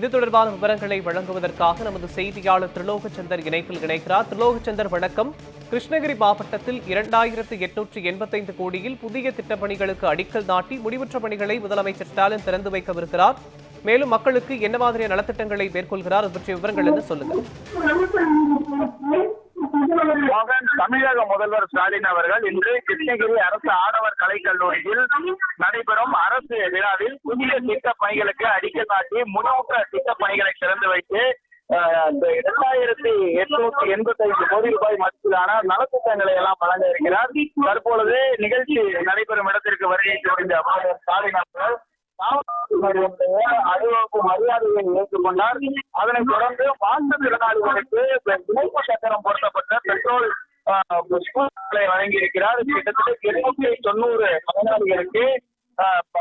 இது தொடர்பான விவரங்களை வழங்குவதற்காக நமது செய்தியாளர் திரிலோகச்சந்தர் இணைப்பில் இணைக்கிறார் திரிலோகச்சந்தர் வணக்கம். கிருஷ்ணகிரி மாவட்டத்தில் இரண்டாயிரத்து எட்நூற்று எண்பத்தைந்து கோடியில் புதிய திட்டப்பணிகளுக்கு அடிக்கல் நாட்டி முடிவுற்ற பணிகளை முதலமைச்சர் ஸ்டாலின் திறந்து வைக்கவிருக்கிறார். மேலும் மக்களுக்கு என்ன மாதிரியான நலத்திட்டங்களை மேற்கொள்கிறார் அது பற்றிய விவரங்கள் என்று சொல்லுங்கள். மோகன் தமிழக முதல்வர் ஸ்டாலின் அவர்கள் இன்று கிருஷ்ணகிரி அரசு ஆடவர் கலைக்கல்லூரியில் நடைபெறும் அரசு விழாவில் புதிய திட்ட பணிகளுக்கு அடிக்கல் நாட்டி முன்னோக்க திட்ட பணிகளை திறந்து வைத்து இரண்டாயிரத்தி எட்நூத்தி எண்பத்தி ஐந்து கோடி ரூபாய் மதிப்பிலான நலத்திட்டங்களை எல்லாம் வழங்க இருக்கிறார். தற்பொழுது நிகழ்ச்சி நடைபெறும் இடத்திற்கு வருகை புரிந்த முதல்வர் ஸ்டாலின் அவர்கள் காவல்துறையினுடைய அணிவகுப்பு மரியாதையை ஏற்றுக்கொண்டார். அதனைத் தொடர்ந்து மாற்றுத்திறனாளிகளுக்கு இணைப்பு சக்கரம் பொருத்த பெட்ரோல் ஆஹ், ஸ்கூட்டர்களை வழங்கியிருக்கிறார். கிட்டத்தட்ட எழுநூத்தி தொண்ணூறு பயனாளிகளுக்கு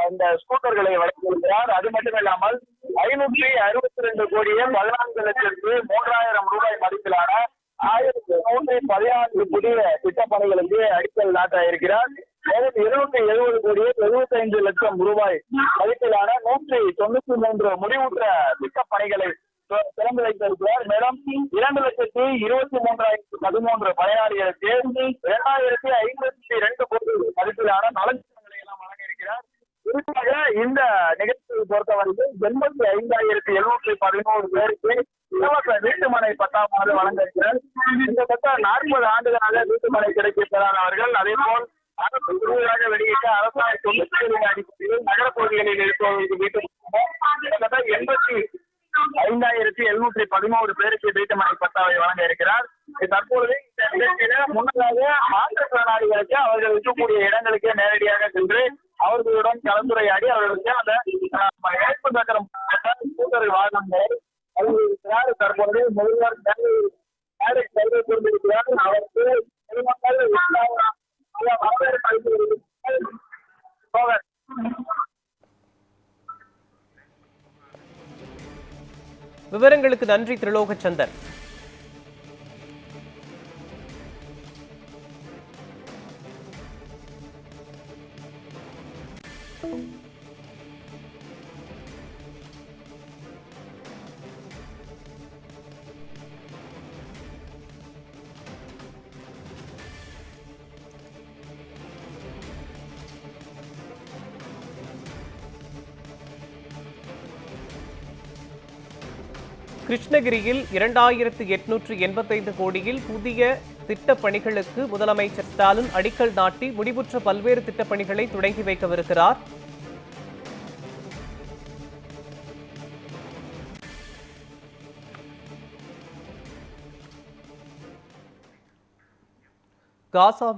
இந்த ஸ்கூட்டர்களை வழங்கியிருக்கிறார். அது மட்டுமில்லாமல் ஐநூற்றி அறுபத்தி ரெண்டு கோடியே பதினான்கு லட்சத்து மூன்றாயிரம் ரூபாய் மதிப்பிலான ஆயிரத்தி நூற்றி பதினான்கு புதிய திட்டப்பணிகளுக்கு அடிக்கல் நாட்ட இருக்கிறார் மேலும் இருநூத்தி எழுபது கோடியே எழுபத்தைந்து லட்சம் ரூபாய் மதிப்பிலான நூற்றி தொண்ணூத்தி மூன்று முடிவுற்ற திட்டப்பணிகளை திறந்து வைத்திருக்கிறார் மேலும் இரண்டு லட்சத்தி இருபத்தி மூன்றாயிரத்தி பதிமூன்று பயனாளிகளுக்கு இரண்டாயிரத்தி ஐம்பத்தி இரண்டு கோடி மதிப்பிலான நலத்திட்டங்களை எல்லாம் வழங்க இருக்கிறார். குறிப்பாக இந்த நிகழ்ச்சியை பொறுத்தவரையில் எண்பத்தி ஐந்தாயிரத்தி எழுநூற்றி பதினோரு பேருக்கு இலவச வீட்டுமனை பட்டாமாறு வழங்க இருக்கிறார். கிட்டத்தட்ட நாற்பது ஆண்டுகளாக வீட்டுமனை கிடைக்கப்பெறாதவர்கள் அதே போல் அரசு விருதுகளாக வெளியிட்ட அரசாங்க தொண்ணூற்றி அடிப்படையில் நகரப்பகுதிகளில் இருப்பவர்களுக்கு வீட்டு கிட்டத்தட்ட எண்பத்தி ஐந்தாயிரத்தி எழுநூற்றி பதினோரு பேருக்கு வீட்டுமனை பட்டாவை வழங்க இருக்கிறார். தற்பொழுது இந்த நிகழ்ச்சியில முன்னதாக மாற்றுத்திறனாளிகளுக்கு அவர்கள் இருக்கக்கூடிய இடங்களுக்கே நேரடியாக சென்று அவர்களுடன் கலந்துரையாடி அவர்களுக்கு அந்த அஹ், இணைப்பு சக்கரம் ஸ்கூட்டர் வாகனங்கள் வழங்கியிருக்கிறார். தற்பொழுது முதல்வர் வருகை புரிந்திருக்கிறார் அவருக்கு பொதுமக்கள் வரவேற்பு அளித்து வருகிறார் விவரங்களுக்கு நன்றி திரிலோகச்சந்தர் கிருஷ்ணகிரியில் இரண்டாயிரத்து எட்நூற்று எண்பத்தைந்து கோடியில் புதிய திட்டப் பணிகளுக்கு முதலமைச்சர் ஸ்டாலின் அடிக்கல் நாட்டி முடிவுற்ற பல்வேறு திட்டப் பணிகளை தொடங்கி வைக்கவிருக்கிறார். காசா